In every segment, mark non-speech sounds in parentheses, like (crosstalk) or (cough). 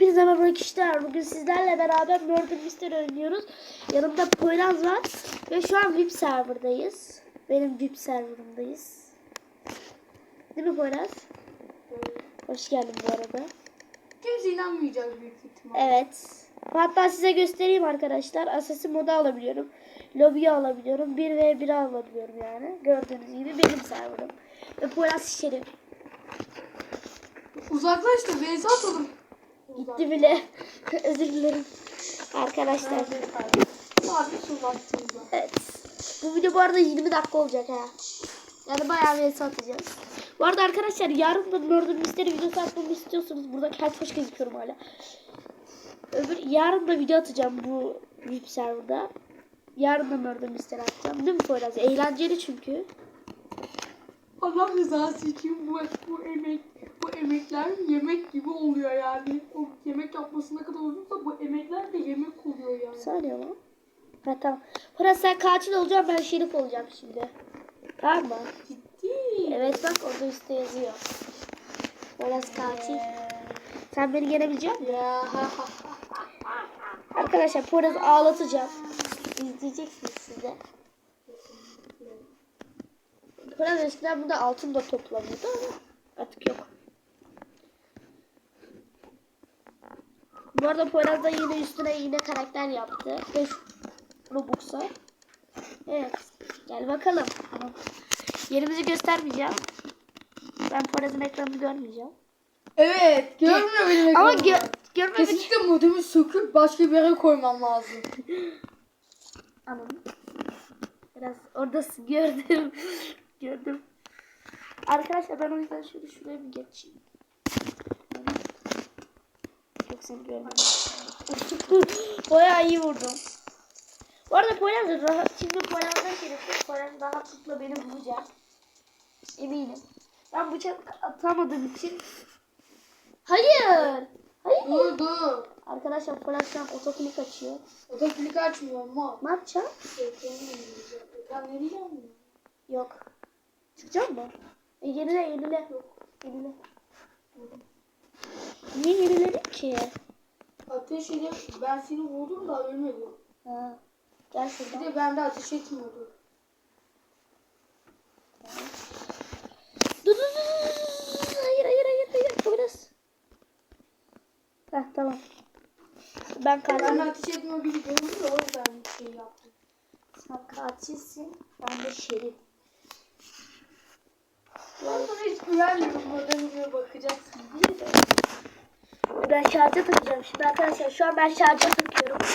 Hepinize merhaba arkadaşlar. Bugün sizlerle beraber Murder Mystery oynuyoruz. Yanımda Poyraz var. Ve şu an VIP serverdayız. Benim VIP serverımdayız. Değil mi Poyraz? Hoş geldin bu arada. Kimse inanmayacak büyük ihtimal. Evet. Hatta size göstereyim arkadaşlar. Assassin modu alabiliyorum. Lobby'yi alabiliyorum. 1v1 alabiliyorum yani. Gördüğünüz gibi benim serverım. Ve Poyraz Şerif. Uzaklaş da beni atalım. Gitti bile. (laughs) Özür dilerim. Arkadaşlar. Abi uzaktığında. Evet. Bu video bu arada 20 dakika olacak ha. Yani bayağı bir satacağız. Bu arada arkadaşlar yarın da Murder Mystery videosu atmamı istiyorsanız burada keltoş gözüküyorum hala. Öbür, yarın da video atacağım bu VIP serverda. Yarın da Murder Mystery atacağım. Değil mi Poyraz? Eğlenceli çünkü. Allah rızası için bu, bu emek bu emekler yemek gibi oluyor yani. O yemek yapmasına kadar uzunsa bu emekler de yemek oluyor yani. Saniye lan. Ha tamam. Poyraz sen katil olacaksın ben şerif olacağım şimdi. Tamam mı? Ciddi. Evet bak orada üstte yazıyor. Poyraz katil. Sen beni yenebilecek misin? Ya. Arkadaşlar Poyraz'ı ağlatacağım. İzleyeceksiniz siz de. Poyraz eskiden burada altın da toplanıyordu ama artık yok. Bu arada Poyraz da yine üstüne yine karakter yaptı. 5 Robux'a. Evet. Gel bakalım. Tamam. Yerimizi göstermeyeceğim. Ben Poyraz'ın ekranını görmeyeceğim. Evet. Görmüyor benim Ama ekranımı. gö görmemek. Kesinlikle modemi söküp başka bir yere koymam lazım. (laughs) Anladım. Biraz oradasın gördüm. Gördüm. Arkadaşlar ben o yüzden şöyle şuraya bir geçeyim. Çok seni görmedim. (laughs) Bayağı iyi vurdum. Bu arada Poyraz rahat. Şimdi Poyraz'dan gerekli. Poyraz rahatlıkla beni vuracak. Eminim. Ben bıçak atamadığım için. Hayır. Hayır. dur. Arkadaşlar Poyraz şu an otoklik açıyor. O da kilit açmıyor ama. Ne yapacağım? Yenileyeceğim. Ekran yenileyeceğim mi? Yok. Çıkacak mı? E, yenile yenile. Yok. Yenile. Niye yeniledin ki? Ateş edip ben seni vurdum da ölmedi. Ha. Gel Bir şuradan. de bende ateş etmiyordu. Dur dur dur. Hayır hayır hayır hayır. Poyraz. Heh tamam. Ben Ben katil. ateş etmiyor gibi gördüm de o yüzden bir şey yaptım. Sen katilsin. Ben de şerif. Ben şarja takacağım şimdi arkadaşlar. Şu an ben şarja takıyorum.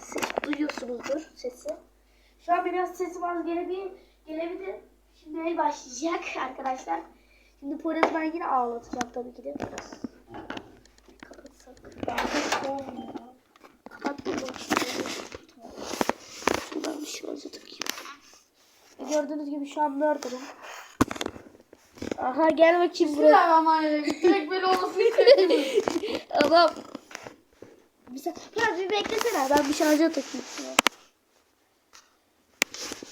Siz duyuyorsunuzdur sesi. Şu an biraz sesim az gelebilir. gelebilir. Şimdi el başlayacak (laughs) arkadaşlar. Şimdi Poyraz'ı ben yine ağlatacağım tabii ki de. Kapatsak. Ben olmuyor. Tamam. Şuradan bir takayım. E, Gördüğünüz gibi şu an murder'ım. Aha gel bakayım buraya. Bismillahirrahmanirrahim. Direkt böyle olmasını istedim. (laughs) Tamam. Bir sen, ya bir beklesene ben bir şarja takayım.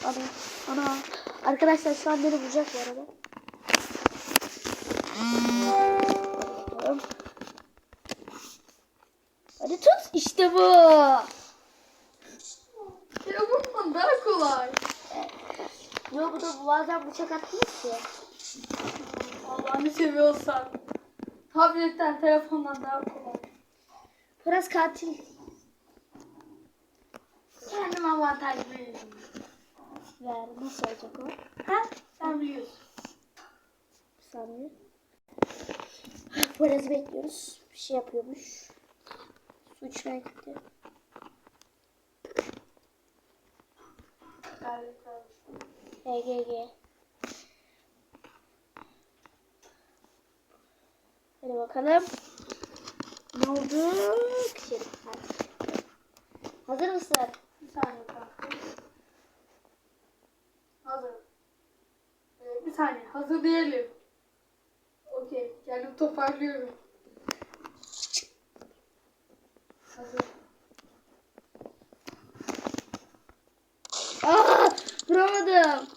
Ana, ana. Arkadaşlar şu an beni vuracak bu arada. Tamam. Hadi tut. İşte bu. Telefondan daha kolay. Yok bu da bazen bıçak atmıyor ki. Allah'ını seviyorsan. Tabletten, telefondan daha kolay. Biraz katil. Kendim avantaj veririm. Ver. Nasıl olacak o? Ha? Sen biliyorsun. Bir saniye. Poyraz'ı bekliyoruz. Bir şey yapıyormuş. Su içmeye gitti. Evet, evet. HGG. Hadi bakalım. Ne oldu? Hazır mısın? Bir saniye kalktı. Hazır. Ee, bir saniye. Hazır diyelim. Okey. Kendim toparlıyorum. Hazır. Aa, vuramadım.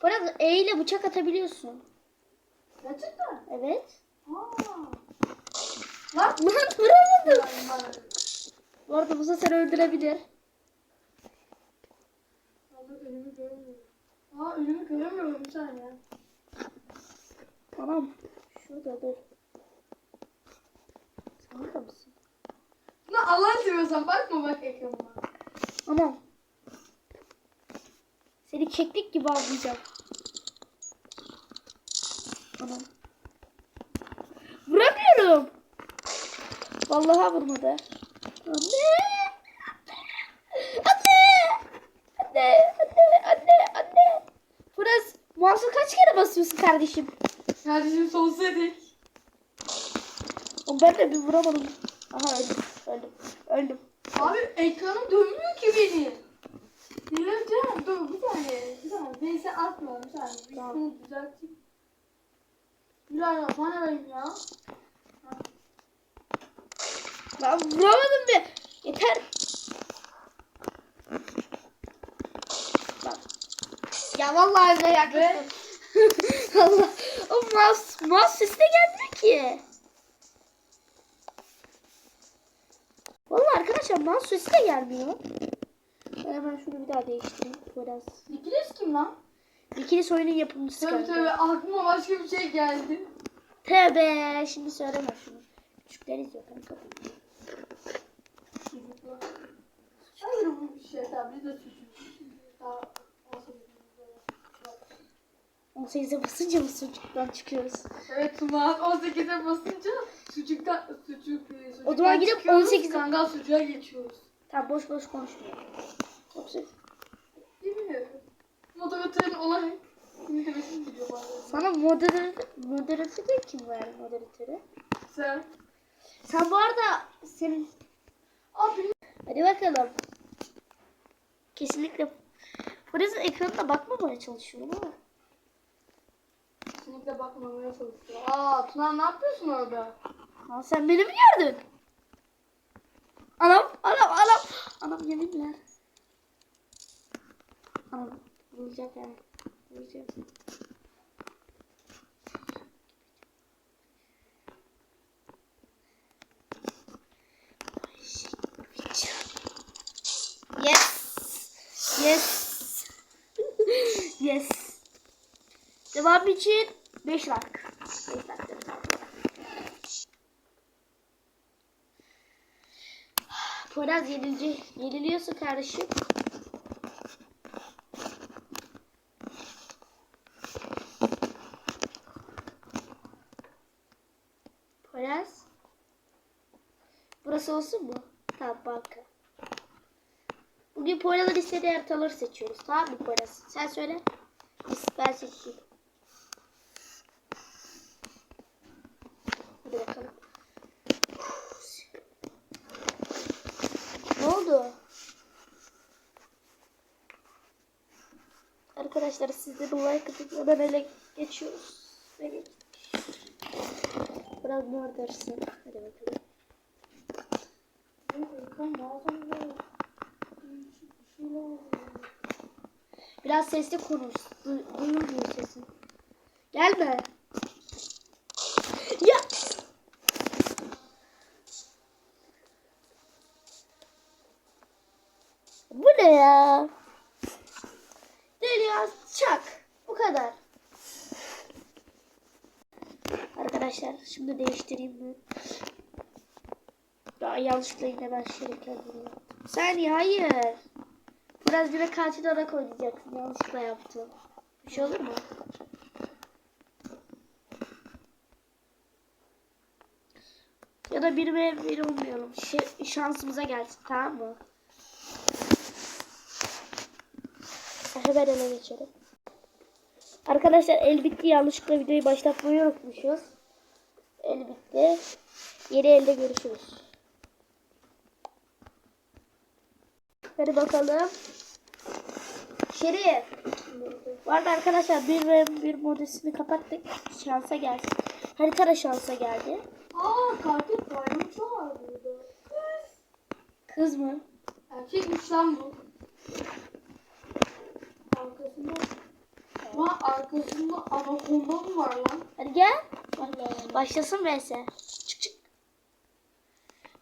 Poyraz E ile bıçak atabiliyorsun. Gerçekten. Evet. Lan. Vuramadım. Bu arada Musa seni öldürebilir. Abi önümü göremiyorum. Aa önümü göremiyorum bir saniye. Tamam. Şurada dur. Sen burada mısın? Lan Allah seviyorsan bakma bak ekranıma. Tamam. Seni keklik gibi avlayacağım. Tamam. Vuramıyorum. Vallahi vurmadı. Anne. Anne. Anne. Anne. Anne. Burası mouse'a kaç kere basıyorsun kardeşim? Kardeşim sonsuza dek. Ben de bir vuramadım. Aha öldüm. Öldüm. Öldüm. Abi ekranım dönmüyor ki benim. Delireceğim. Dur bir saniye. Bir saniye. Neyse atma bir saniye. Bir Tamam. düzelteyim. Bilal bana verin ya. Ben vuramadım be. Yeter. Bak. Ya vallahi de yaklaştım. (laughs) Allah. O mouse, mouse sesi de gelmiyor ki. Vallahi arkadaşlar mouse sesi de gelmiyor. Ben hemen şunu bir daha değiştireyim. Biraz. İkiliz kim lan? İkili oyunun yapımcısı Tabii tabii aklıma başka bir şey geldi. Tövbe. Şimdi söyleme şunu. Küçükler izliyor kanka. Şey tabii biz de çocuk. Daha olsa 18'e basınca mı sucuktan çıkıyoruz? Evet Tuna 18'e basınca sucukta sucuk e, sucuktan O zaman gidip çıkıyoruz, 18 kangal sucuğa geçiyoruz. Tamam boş boş konuşmuyor. Yoksa Bilmiyorum. Moderatörün. Şimdi biliyor bari. Sana moderatör, moderatörü kim verdi moderatörü? Sen. Sen bu arada senin... Abi. Hadi bakalım. Kesinlikle Friz'in ekranına bakmamaya çalışıyorum ama. Kesinlikle bakmamaya çalışıyor. Aa Tuna ne yapıyorsun orada? Lan sen beni mi gördün? Anam, anam, anam. Anam yeminler. Anam, vuracak yani. Vuracak. Yes. Yes. yes. Devam için 5 like. 5 like devam. Poyraz yenilci, yeniliyorsun kardeşim. Poyraz. Burası olsun mu? Tamam banka. Bugün Poyraz'ın istediği haritaları seçiyoruz. Tamam mı Poyraz? Sen söyle. Ben seçeyim. Hadi bakalım. Ne oldu? Arkadaşlar sizde de like atıp hemen ele geçiyoruz. Geç. Biraz mor dersin. Hadi bakalım. Biraz sesli konuş. Du- duyulmuyor sesin. Gelme. Ya. Bu ne ya? Deliyor çak. Bu kadar. Arkadaşlar şimdi değiştireyim mi? Daha yanlışlıkla yine ben şeritler buluyorum. Saniye hayır. Biraz bir de katil olarak oynayacaksın. Yanlışlıkla yaptım. Bir şey olur mu? Ya da bir ve bir olmayalım. Şansımıza gelsin tamam mı? Hemen ele geçelim. Arkadaşlar el bitti. Yanlışlıkla videoyu başlatmayı unutmuşuz. El bitti. Yeni elde görüşürüz. Hadi bakalım. Şerif. Bu arada arkadaşlar bir ve bir modesini kapattık. Şansa gelsin. Harita da şansa geldi. Aa katil paylaşımcı var burada. Kız. Kız mı? Erkekmiş lan bu. Arkasında. Lan arkasında anakonda mı var lan? Hadi gel. Başlasın vs. Çık çık.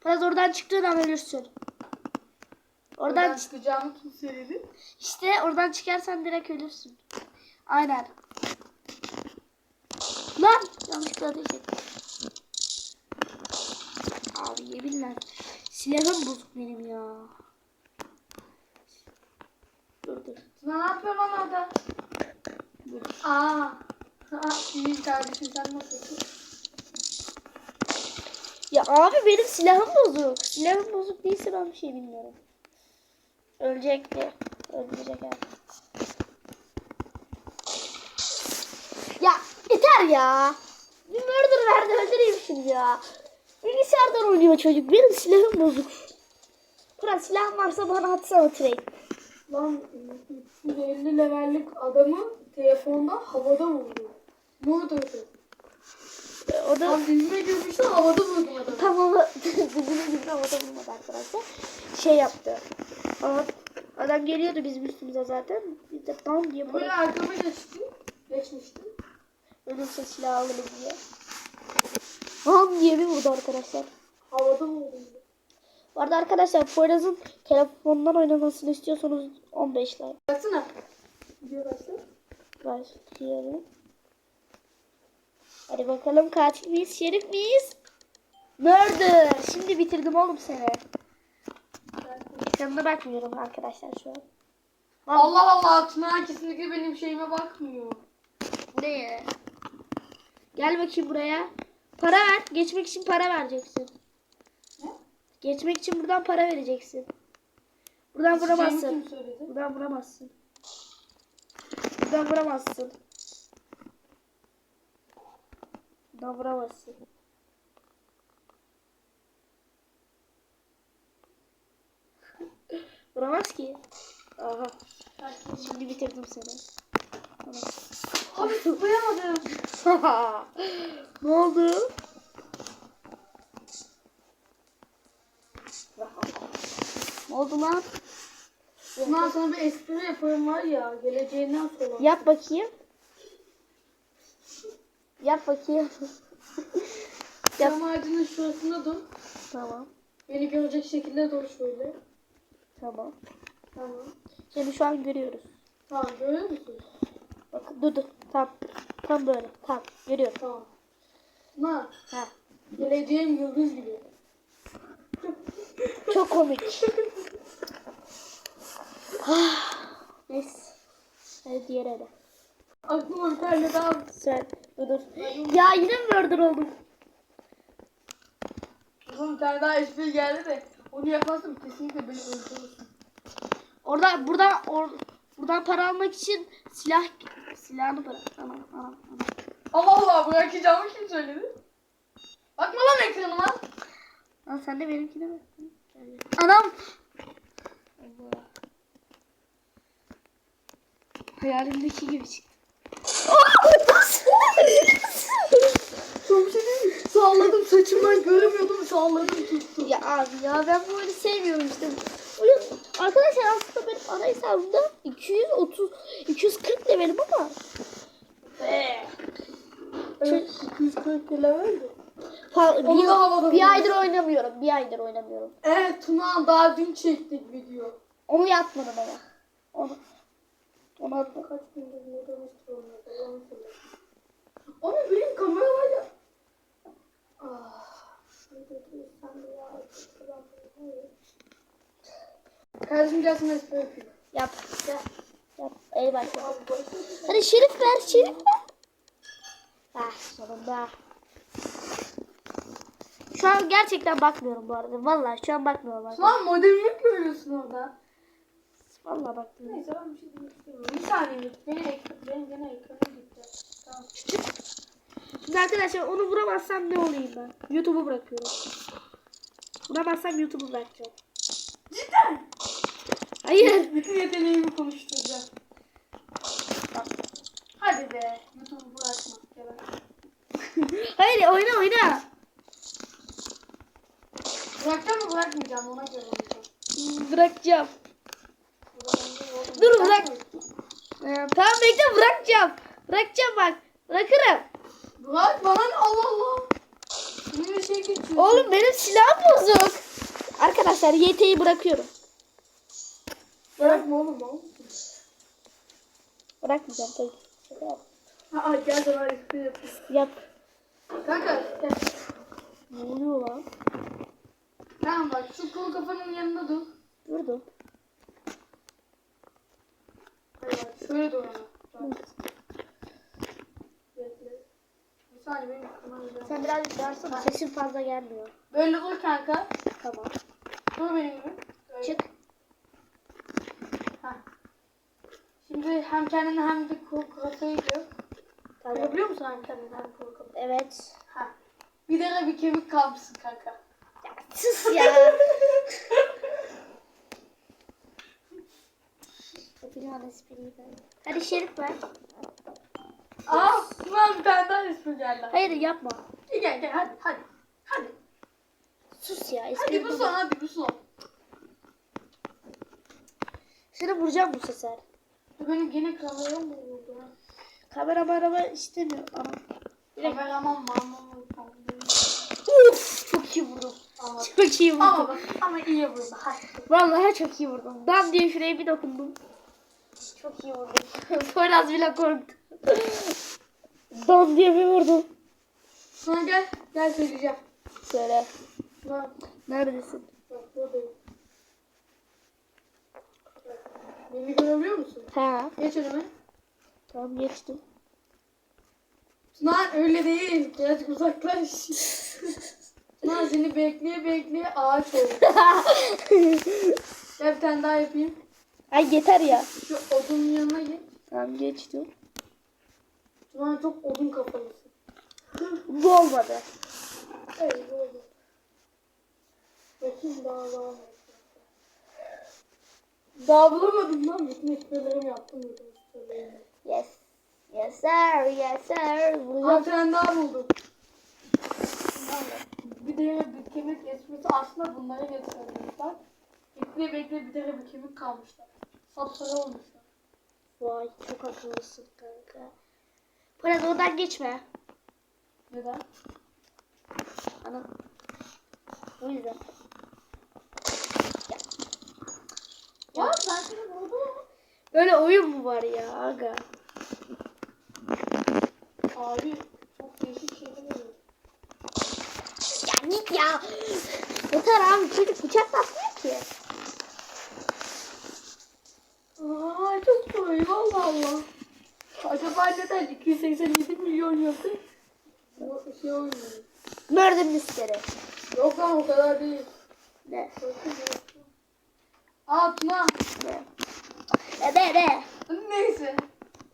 Poyraz oradan çıktığın an ölürsün. Oradan Oradan çık- çıkacağımı kim söyledi? işte oradan çıkarsan direkt ölürsün. Aynen. Lan yanlışlıkla ateş ettim. Abi yeminler. Silahım bozuk benim ya. Dur ne yapıyorsun lan orada? dur. Aa. Aa, iyi kardeşim sen nasılsın? Ya abi benim silahım bozuk. Silahım bozuk değilse ben bir şey bilmiyorum. Ölecekti. Öldürecek abi. Ya yeter ya. Bir murder verdi öldüreyim şimdi ya. Bilgisayardan oynuyor çocuk. Benim silahım bozuk. Kur'an silahın varsa bana atsana trade. Lan 350 levellik adamı telefonda havada vurdu. Vurdurdu. O da Tam (laughs) dilime girmişti havada vurdum adamı. tam ama dibine gibi havada bulmadı arkadaşlar. Şey yaptı. Ama adam geliyordu bizim üstümüze zaten. Biz de bam diye Böyle arkama geçtim. Geçmiştim. Ölürse silah alırım diye. Bam diye bir vurdu arkadaşlar. Havada vurdum. Bu arada arkadaşlar Poyraz'ın telefondan oynamasını istiyorsanız 15 like Baksana. Video başla. başlayalım. Hadi bakalım katil miyiz, şerif miyiz? Murder. Şimdi bitirdim oğlum seni. Ekranına bakmıyorum arkadaşlar şu an. Allah Allah Tuna kesinlikle benim şeyime bakmıyor. Ne? Gel bakayım buraya. Para ver. Geçmek için para vereceksin. Geçmek için buradan para vereceksin. Buradan vuramazsın. Buradan vuramazsın. Buradan vuramazsın. Buradan vuramazsın. (laughs) Vuramaz ki. Aha. Şimdi bitirdim seni. Tamam. Abi zıplayamadım. (laughs) ne oldu? Ne oldu lan? Bundan sonra bir espri yaparım var ya geleceğinden sonra. Yap bakayım. Yap bakayım. (laughs) Yap. Cam ağacının şurasında dur. Tamam. Beni görecek şekilde dur şöyle. Tamam. Tamam. Seni şu an görüyoruz. Tamam görüyor musun? Bakın dur dur. Tam. Tam böyle. Tam. Görüyorum. Tamam. Tuna Ha. geleceğim yıldız gibi. Çok komik. (laughs) Ah, Neyse. Hadi diğer ele. Aklıma bir tane daha Sen. Dur dur. Ya yine mi murder oldum? Aklıma bir tane daha espri geldi de onu yaparsam kesinlikle beni öldürürsün. Orada buradan or, buradan para almak için silah silahını bırak. Tamam, tamam, tamam. Allah Allah bırakacağımı kim söyledi? Bakma lan ekranıma. Lan sen de benimkine bak. Anam. Allah. Hayalimdeki gibi çıktı. Çok bir şey değil mi? Salladım saçımdan göremiyordum salladım tuttu. ya abi ya ben bu oyunu sevmiyorum işte. Oyun, arkadaşlar aslında benim ana hesabımda 230 240 levelim ama Evet 240 level mi? fa- Onu da havada bir, bir aydır oynamıyorum. Bir aydır oynamıyorum. Evet Tuna daha dün çektik video. Onu yapmadım ama. Onu onu atmadım. Kaç gündür ne demiştir onlarda yalan söylüyorum. Ama benim kamera var ya. Ah. şöyle dursam ya. Kardeşim gelsin espri yapayım. Yap. Yap. Eyvallah. Abi başla. Hadi şerif ver, şerif ver. Ah sonunda. Şu an gerçekten bakmıyorum bu arada. Vallahi şu an bakmıyorum. Bak. Lan modemi mi görüyorsun orada? Vallahi bakmıyorum. Neyse ben bir şey demek istemiyorum. Bir saniye. Benim, ekran, benim gene ekranım gitti. Tamam. Şimdi arkadaşlar onu vuramazsam ne olayım ben? YouTube'u bırakıyorum. Vuramazsam YouTube'u bırakacağım. Cidden. Hayır. Bütün yeteneğimi konuşturacağım. Hadi be. YouTube'u bırakma. (laughs) Hayır oyna oyna. Bırakacağım mı bırakmayacağım ona göre oynayacağım. Bırakacağım. Dur Dur, bırak. Ee, tamam bekle bırakacağım. Bırakacağım bak. Bırakırım. Bırak bana ne Allah Allah. Yine şey geçiyor. Oğlum benim silahım bozuk. Arkadaşlar YT'yi bırakıyorum. Bırakma oğlum oğlum. Bırakmayacağım tabii. Yap. Aa gel de yapayım. Yap. Kanka gel. Ne oluyor lan? Tamam bak şu kol kafanın yanında dur. Durdum. Şöyle. Bekle. Bir saniye benim aklıma geliyor. Sen birazcık bağırsana. Sesin fazla gelmiyor. Böyle dur kanka. Tamam. Dur benim gibi. Böyle. Çık. Heh. Şimdi hem kendine hem de kafayı diyor. Tamam. Görebiliyor musun hem kendine hem kafayı? Evet. Heh. Bir de bir kemik kalmışsın kanka. Ya sus ya. Şerif ver. Aa, lan daha espri geldi. Hayır yapma. Gel gel hadi hadi. Hadi. Sus ya. Hadi bu son hadi bu son. Seni vuracağım bu sefer. Benim gene kameram mı ha? Kamera marama istemiyor. Ama. Kameraman mamam Uf, çok iyi vurdum. Ama, Çok iyi vurdum. ama ama iyi vurdu. Hadi. Vallahi çok iyi vurdum. Dam diye şuraya bir dokundum. Çok iyi vurdum. (laughs) Poyraz bile korktu. Dam diye bir vurdum. Sonra gel. Gel söyleyeceğim. Söyle. Bak, Neredesin? bak buradayım. Beni görebiliyor musun? Ha. Geç önüme. Tamam geçtim. Lan öyle değil. Birazcık uzaklaş. (laughs) Lan seni bekleye bekleye ağaç oldu. (laughs) Gel bir tane daha yapayım. Ay yeter ya. Şu odunun yanına git. Tamam geçtim. Lan çok odun kafalısın. Bu olmadı. Evet oldu. Bakayım daha var mı? Daha bulamadım lan. Bütün esprilerimi yaptım. Bütün. Yes. Yes sir. Yes sir. Aa, Vuracağım. bir tane daha buldum. Bir de bir kemik esprisi aslında bunlara getiriyorlar. Bekle bekle bir tane bir kemik kalmışlar. Sapsarı olmuşlar. Vay çok akıllısın kanka. Poyraz oradan geçme. Neden? Ana. O yüzden. Ya ben seni buldum. Böyle oyun mu var ya aga? Abi çok değişik şeyler oluyor. Ya git ya. Yeter abi çocuk bıçak basmıyor ki. Aa çok kolay valla Allah. Acaba neden 287 milyon yaptı? Şey oynuyor. Murder Mystery. Yok lan o kadar değil. Ne? Aa Tuna. Ne? Ne ne ne? Neyse.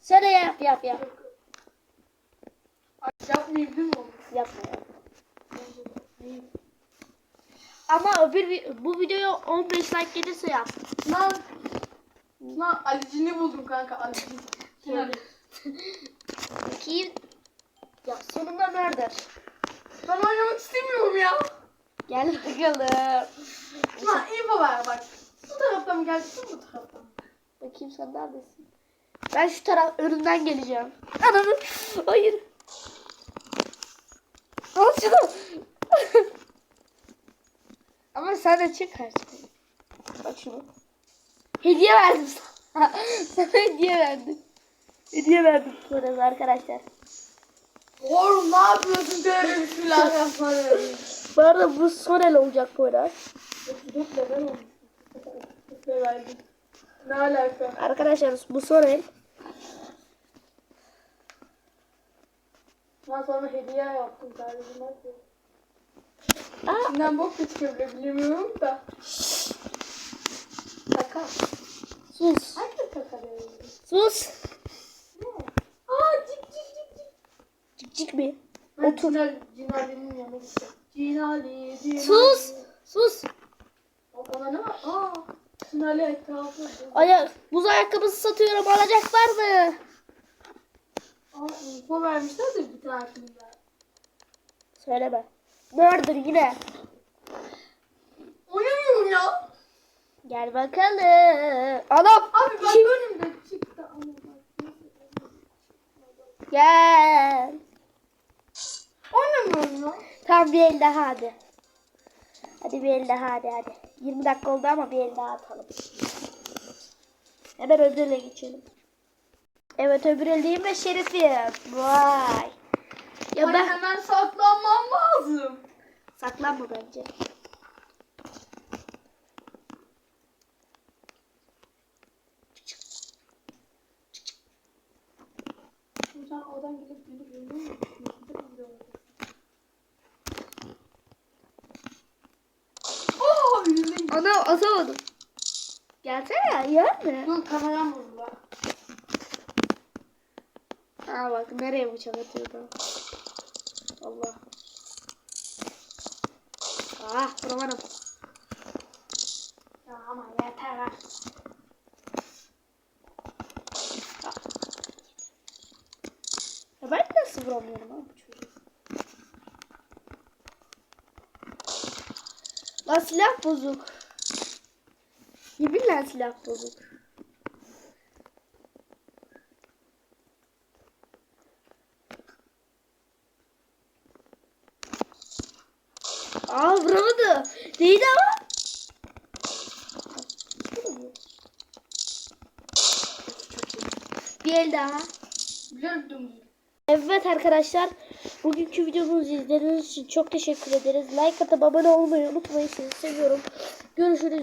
Söyle yap yap yap. Ay, Yapmayayım değil mi onu? Yapma ya. Ama öbür bu videoya 15 like gelirse yap. Lan. Lan Ali'cini buldum kanka Ali'cini. Kim Ali? Bakayım. Ya sonunda murder. Ben oynamak istemiyorum ya. Gel bakalım. Lan info ver bak. Bu taraftan mı geleceksin bu taraftan mı? Bakayım sen neredesin? Ben şu taraf önünden geleceğim. Ananı. Hayır. Al şunu. (laughs) Ama sen de çık artık. Bak şunu. Hediye verdim sana. (laughs) sana hediye verdim. Hediye verdim Poyraz arkadaşlar. Oğlum ne yapıyorsun böyle bismillahirrahmanirrahim. Bu arada bu son el olacak Poyraz. 34 level olmuş. Ne alaka? Arkadaşlar bu son el. Ben sana hediye yaptım kardeşim. İçinden bok da çıkabilir bilmiyorum da. Kaka. Sus. Hangi diyorsun? Sus. Aa cik cik cik cik. Cik cik mi? Ben Otur. Cinal, Cinali'nin yanına gideceğim. Cinali, Cinali. Sus. Sus. Ona ne var? Aa. Cinali etrafı. Ayak, buz ayakkabısı satıyorum alacaklar mı? Aa, info vermişler de bir tanesinde. Söyleme. Murder yine. Oynamıyorum ya. Gel bakalım. Anam. Abi ben Kim? önümde çıktı. Bak. Gel. Oynamıyorum ya. Tamam bir el daha hadi. Hadi bir el daha hadi hadi. 20 dakika oldu ama bir el daha atalım. Hemen öbürüne geçelim. Evet öbür eldeyim ve şerifim. Vay. Ya ben hemen saklanmam lazım. saklanma bence. Sen oradan gidip gidip görüyor musun? Oh, yüzüne Ana atamadım. Gelsene yer mi? Dur kameram bozuldu. Aa bak nereye bıçak atıyordu. Allah. Ah vuramadım. Ya ama yeter ha. Ya ben nasıl vuramıyorum abi bu çocuğu? Lan silah bozuk. Yeminle silah bozuk. Aa vuramadı. Değdi ama. Bir el daha. Biliyorum. Evet arkadaşlar. Bugünkü videomuzu izlediğiniz için çok teşekkür ederiz. Like atıp abone olmayı unutmayın. Sizi seviyorum. Görüşürüz.